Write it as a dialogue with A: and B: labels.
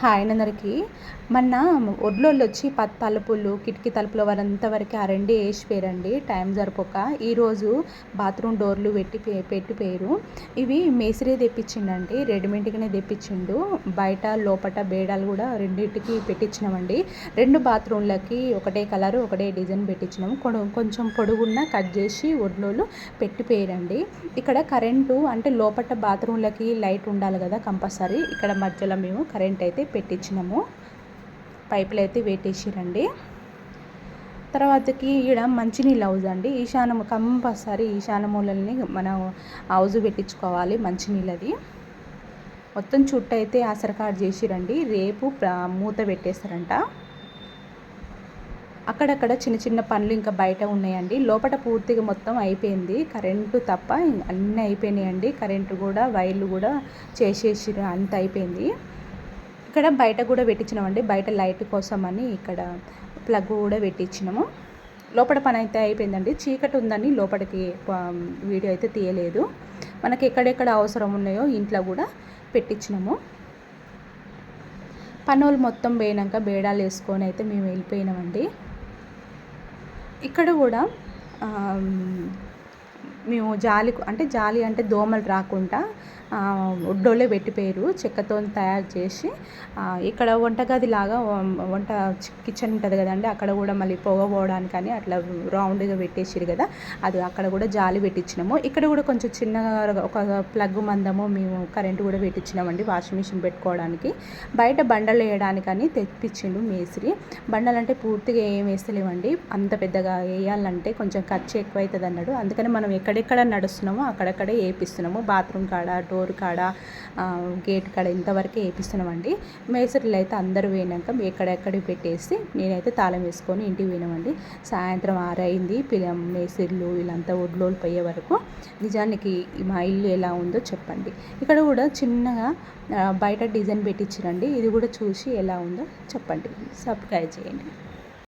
A: Hi అందరికి. మొన్న ఒడ్లోళ్ళు వచ్చి పత్ తలుపులు కిటికీ తలుపుల వరంతవరకు ఆ రెండు వేసిపోయారండి టైం సరిపోక ఈరోజు బాత్రూమ్ డోర్లు పెట్టి పెట్టిపోయారు ఇవి మేసిరే తెప్పించిండండి రెడీమేడ్గానే తెప్పించిండు. బయట లోపట బేడాలు కూడా రెండింటికి పెట్టించినామండి రెండు బాత్రూమ్లకి ఒకటే కలర్ ఒకటే డిజైన్ పెట్టించినాము కొంచెం పొడుగున్న కట్ చేసి ఒడ్లోళ్ళు పెట్టిపోయారండి ఇక్కడ కరెంటు అంటే లోపట బాత్రూమ్లకి లైట్ ఉండాలి కదా కంపల్సరీ. ఇక్కడ మధ్యలో మేము కరెంట్ అయితే పెట్టించినాము. పైపులు అయితే పెట్టేసిరండి తర్వాతకి ఈడ మంచినీళ్ళ హౌజ్ అండి ఈశానము కంపల్సరీ ఈశానములని మూలల్ని మనం హౌజ్ పెట్టించుకోవాలి మంచినీళ్ళది. మొత్తం చుట్టూ అయితే ఆసరకాడు చేసిరండి. రేపు మూత పెట్టేస్తారంట. అక్కడక్కడ చిన్న చిన్న పనులు ఇంకా బయట ఉన్నాయండి. లోపల పూర్తిగా మొత్తం అయిపోయింది. కరెంటు తప్ప అన్నీ అయిపోయినాయండి. కరెంటు కూడా వైర్లు కూడా చేసేసి అంత అయిపోయింది. ఇక్కడ బయట కూడా పెట్టించినామండి. బయట లైట్ కోసం అని ఇక్కడ ప్లగ్ కూడా పెట్టించినాము. లోపల పని అయితే అయిపోయిందండి. చీకటి ఉందని లోపలికి వీడియో అయితే తీయలేదు. మనకి ఎక్కడెక్కడ అవసరం ఉన్నాయో ఇంట్లో కూడా పెట్టించినాము. పనులు మొత్తం పోయినాక బేడాలు వేసుకొని అయితే మేము వెళ్ళిపోయినామండి. ఇక్కడ కూడా మేము జాలి అంటే జాలి అంటే దోమలు రాకుండా ఉడ్డోళ్ళే పెట్టిపోయారు చెక్కతో తయారు చేసి ఇక్కడ వంటగది లాగా వంట కిచెన్ ఉంటుంది కదండి అక్కడ కూడా మళ్ళీ పొగ పోవడానికని అట్లా రౌండ్గా పెట్టేసారు కదా అది అక్కడ కూడా జాలి పెట్టించినాము. ఇక్కడ కూడా కొంచెం చిన్నగా ఒక ప్లగ్ మందము మేము కరెంటు కూడా పెట్టించినామండి వాషింగ్ మిషన్ పెట్టుకోవడానికి. బయట బండలు వేయడానికని తెప్పించిండు మేస్త్రి. బండలు అంటే పూర్తిగా ఏం వేస్తలేమండి అంత పెద్దగా వేయాలంటే కొంచెం ఖర్చు ఎక్కువ అవుతుంది అన్నాడు అందుకని మనం ఎక్కడ ఎక్కడెక్కడ నడుస్తున్నామో అక్కడక్కడే వేపిస్తున్నాము బాత్రూమ్ కాడ డోర్ కాడ గేట్ కాడ ఇంతవరకే వేపిస్తున్నామండి మేసర్లు అయితే అందరూ పోయినాక ఎక్కడెక్కడ పెట్టేసి నేనైతే తాళం వేసుకొని ఇంటికి పోయినామండి. సాయంత్రం ఆరైంది పిల్ల మేసర్లు వీళ్ళంతా ఒడ్లోలు పోయే వరకు నిజానికి మా ఇల్లు ఎలా ఉందో చెప్పండి. ఇక్కడ కూడా చిన్నగా బయట డిజైన్ పెట్టించిరండి. ఇది కూడా చూసి ఎలా ఉందో చెప్పండి. సబ్స్క్రైబ్ చేయండి.